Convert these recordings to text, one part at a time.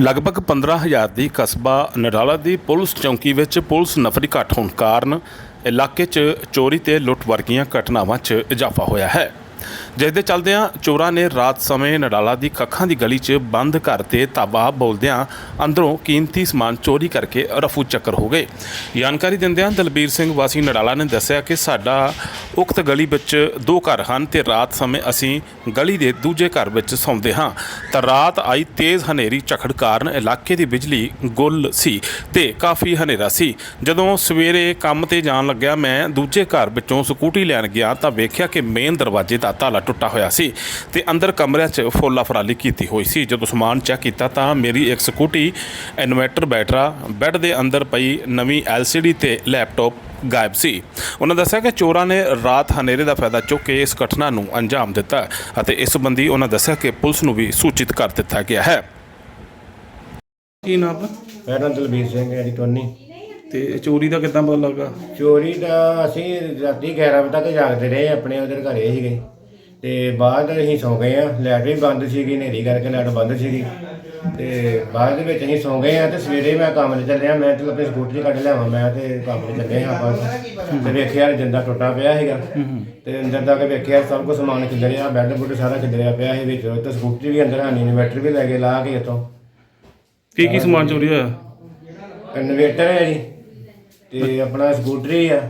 ਲਗਭਗ 15000 ਦੀ ਕਸਬਾ ਨਡਾਲਾ ਦੀ ਪੁਲਿਸ ਚੌਂਕੀ ਵਿੱਚ ਪੁਲਿਸ ਨਫਰੀ ਘੱਟ ਹੋਣ ਕਾਰਨ ਇਲਾਕੇ 'ਚ ਚੋਰੀ ਤੇ ਲੁੱਟ ਵਰਗੀਆਂ ਘਟਨਾਵਾਂ 'ਚ ਇਜ਼ਾਫਾ ਹੋਇਆ ਹੈ। ਜਿਸ ਦੇ ਚਲਦਿਆਂ ਚੋਰਾਂ ਨੇ ਰਾਤ ਸਮੇਂ ਨਡਾਲਾ ਦੀ ਕੱਖਾਂ ਦੀ ਗਲੀ 'ਚ ਬੰਦ ਘਰ ਤੇ ਤਾਬਾ ਬੋਲਦਿਆਂ ਅੰਦਰੋਂ ਕੀਮਤੀ ਸਮਾਨ ਚੋਰੀ ਕਰਕੇ ਰਫੂ ਚੱਕਰ ਹੋ ਗਏ। ਜਾਣਕਾਰੀ ਦਿੰਦਿਆਂ ਦਲਬੀਰ ਸਿੰਘ ਵਾਸੀ ਨਡਾਲਾ ਨੇ ਦੱਸਿਆ ਕਿ ਸਾਡਾ ਉਕਤ ਗਲੀ ਵਿੱਚ ਦੋ ਘਰ ਹਨ ਤੇ ਰਾਤ ਸਮੇਂ ਅਸੀਂ ਗਲੀ ਦੇ ਦੂਜੇ ਘਰ ਵਿੱਚ ਸੌਂਦੇ ਹਾਂ। ਤਾਂ ਰਾਤ ਆਈ ਤੇਜ਼ ਹਨੇਰੀ ਝਖੜ ਕਾਰਨ ਇਲਾਕੇ ਦੀ ਬਿਜਲੀ ਗੁੱਲ ਸੀ ਤੇ ਕਾਫੀ ਹਨੇਰਾ ਸੀ। ਜਦੋਂ ਸਵੇਰੇ ਕੰਮ ਤੇ ਜਾਣ ਲੱਗਿਆ, ਮੈਂ ਦੂਜੇ ਘਰ ਵਿੱਚੋਂ ਸਕੂਟੀ ਲੈਣ ਗਿਆ ਤਾਂ ਵੇਖਿਆ ਕਿ ਮੇਨ ਦਰਵਾਜ਼ੇ ਦਾ ਤਾਲਾ ਟੁੱਟਾ ਹੋਇਆ ਸੀ ਤੇ ਅੰਦਰ ਕਮਰਿਆਂ 'ਚ ਫੋਲਾ ਫਰਾਲੀ ਕੀਤੀ ਹੋਈ ਸੀ। ਜਦੋਂ ਸਮਾਨ ਚੈੱਕ ਕੀਤਾ ਤਾਂ ਮੇਰੀ ਇੱਕ ਸਕੂਟੀ ਇਨਵਰਟਰ ਬੈਟਰਾ ਬੈੱਡ ਦੇ ਅੰਦਰ ਪਈ ਨਵੀਂ LCD ਤੇ ਲੈਪਟਾਪ ਗਾਇਬ ਸੀ। ਉਹਨਾਂ ਦੱਸਿਆ ਕਿ ਚੋਰਾਂ ਨੇ ਰਾਤ ਹਨੇਰੇ ਦਾ ਫਾਇਦਾ ਚੁੱਕ ਕੇ ਇਸ ਘਟਨਾ ਨੂੰ ਅੰਜਾਮ ਦਿੱਤਾ ਅਤੇ ਇਸ ਸੰਬੰਧੀ ਉਹਨਾਂ ਦੱਸਿਆ ਕਿ ਪੁਲਿਸ ਨੂੰ ਵੀ ਸੂਚਿਤ ਕਰ ਦਿੱਤਾ ਗਿਆ ਹੈ। ਕੀ ਨਾਮ ਮੇਰਾ ਨਾਮ ਦਲਬੀਰ ਸਿੰਘ ਹੈ ਜੀ ਟੋਨੀ। ਤੇ ਚੋਰੀ ਦਾ ਕਿੱਦਾਂ ਪਤਾ ਲੱਗਾ? ਚੋਰੀ ਦਾ ਅਸੀਂ ਰਾਤੀ 11 ਵਜੇ ਤੱਕ ਜਾਗਦੇ ਰਹੇ ਆਪਣੇ ਉਧਰ ਘਰੇ ਸੀਗੇ। ਤੇ ਬਾਅਦ ਅਸੀਂ ਸੌ ਗਏ ਆ ਲਾਈਟ ਵੀ ਬੰਦ ਸੀਗੀ ਹਨੇਰੀ ਕਰਕੇ ਲਾਈਟ ਬੰਦ ਸੀਗੀ। ਤੇ ਬਾਅਦ ਦੇ ਵਿੱਚ ਅਸੀਂ ਸੌ ਗਏ ਆ ਤੇ ਸਵੇਰੇ ਮੈਂ ਕੰਮ ਤੇ ਚੱਲਿਆ। ਮੈਂ ਤੇ ਆਪਣੀ ਸਕੂਟਰੀ ਕੱਢ ਲਿਆਵਾਂ ਮੈਂ ਤੇ ਕੰਮ ਤੇ ਚੱਲੇ ਹਾਂ ਆਪਾਂ ਤੇ ਵੇਖਿਆ ਜਿੰਦਾ ਟੁੱਟਾ ਪਿਆ ਸੀਗਾ। ਤੇ ਅੰਦਰ ਜਾ ਕੇ ਵੇਖਿਆ ਸਭ ਕੁਝ ਸਮਾਨ ਖਿਲਰਿਆ ਬੈੱਡ ਬੁੱਡ ਸਾਰਾ ਖਿਲਰਿਆ ਪਿਆ ਸੀ ਵਿੱਚ। ਤੇ ਸਕੂਟਰੀ ਵੀ ਅੰਦਰ ਹਾਨੀ ਇਨਵਰਟਰ ਵੀ ਲੈ ਕੇ ਲਾ ਕੇ ਇੱਥੋਂ। ਕੀ ਕੀ ਸਮਾਨ ਚੋਰੀ ਹੋਇਆ? ਇਨਵੇਟਰ ਹੈ ਜੀ। ਤੇ ਆਪਣਾ ਸਕੂਟਰੀ ਆ।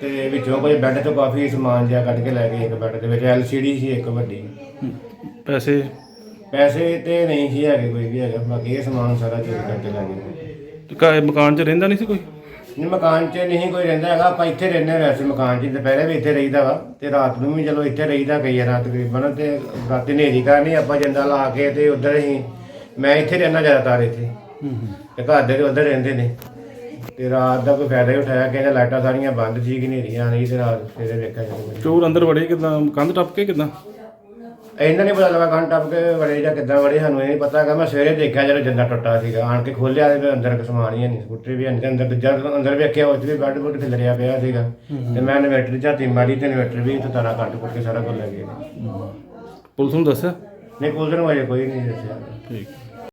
ਤੇ ਵਿੱਚੋਂ ਕੋਈ ਬੈੱਡ ਤੋਂ ਕਾਫੀ ਸਮਾਨ ਜਿਹਾ ਕੱਢ ਕੇ ਲੈ ਗਏ ਇੱਕ ਬੈੱਡ ਦੇ ਵਿੱਚ LCD ਸੀ ਇੱਕ ਵੱਡੀ। ਪੈਸੇ? ਪੈਸੇ ਤੇ ਨਹੀਂ ਸੀ ਹੈਗੇ ਕੋਈ ਵੀ ਹੈਗਾ ਬਾਕੀ ਇਹ ਸਮਾਨ ਸਾਰਾ ਚੋਰੀ ਕਰਕੇ ਲੈ ਗਏ। ਘਰ ਮਕਾਨ 'ਚ ਰਹਿੰਦਾ ਨਹੀਂ ਸੀ ਕੋਈ? ਨਹੀਂ ਮਕਾਨ 'ਚ ਨਹੀਂ ਕੋਈ ਰਹਿੰਦਾ ਹੈਗਾ ਆਪਾਂ ਇੱਥੇ ਰਹਿੰਦੇ ਹਾਂ ਵੈਸੇ ਮਕਾਨ 'ਚ ਦੁਪਹਿਰੇ ਵੀ ਇੱਥੇ ਰਹੀਦਾ ਵਾ ਤੇ ਰਾਤ ਨੂੰ ਵੀ ਚਲੋ ਇੱਥੇ ਰਹੀਦਾ ਕਈ ਰਾਤ ਤਕਰੀਬਨ ਤੇ ਰਾਤੀ ਹਨੇਰੀ ਕਰਨੀ ਆਪਾਂ ਜਿੰਦਾ ਲਾ ਕੇ ਤੇ ਉਧਰ ਹੀ ਮੈਂ ਇੱਥੇ ਰਹਿਣਾ ਜ਼ਿਆਦਾਤਰ ਇੱਥੇ। ਤੇ ਘਰ ਦੇ ਉਧਰ ਰਹਿੰਦੇ ਨੇ। ਤੇ ਰਾਤ ਦਾ ਕੋਈ ਫਾਇਦਾ ਹੀ ਉਠਾਇਆ ਕਹਿੰਦੇ ਲਾਈਟਾਂ ਸਾਰੀਆਂ ਬੰਦ ਸੀ ਕਿ ਹਨੇਰੀ ਆ ਰਹੀ ਤੇ ਰਾਤ ਸਵੇਰੇ ਵੇਖਿਆ ਜਾਂਦਾ ਚੋਰ ਅੰਦਰ ਵੜੇ ਕਿਦਾਂ? ਕੰਧ ਟੱਪ ਕੇ ਕਿਦਾਂ? ਇਹਨਾਂ ਨੇ ਪਤਾ ਲੱਗਾ ਕੰਨ ਟੱਪ ਕੇ ਵੜੇ ਜਾਂ ਕਿੱਦਾਂ ਵੜੇ ਸਾਨੂੰ ਇਹ ਨਹੀਂ ਪਤਾ ਹੈਗਾ। ਮੈਂ ਸਵੇਰੇ ਦੇਖਿਆ ਜਦੋਂ ਜਿੰਦਾ ਟੁੱਟਾ ਸੀਗਾ ਆਣ ਕੇ ਖੋਲਿਆ ਤੇ ਅੰਦਰ ਕੁ ਸਮਾਨ ਹੀ ਨਹੀਂ ਸਕੂਟਰੀ ਵੀ ਅੰਦਰ ਅੰਦਰ ਜਦ ਅੰਦਰ ਵੇਖਿਆ ਉਹ 'ਚ ਵੀ ਬੈੱਡ ਬੁੱਡ ਖਿਲਰਿਆ ਪਿਆ ਸੀਗਾ। ਤੇ ਮੈਂ ਇਨਵਰਟਰ ਝਾਤੀ ਮਾਰੀ ਤੇ ਇਨਵਰਟਰ ਵੀ ਤੇ ਤਾਰਾ ਕੱਟ ਕੁੱਟ ਕੇ ਸਾਰਾ ਕੁਝ ਲੈ ਗਏ। ਪੁਲਿਸ ਨੂੰ ਦੱਸਿਆ? ਨਹੀਂ ਪੁਲਿਸ ਨੂੰ ਅਜੇ ਕੋਈ ਨਹੀਂ ਦੱਸਿਆ। ਠੀਕ।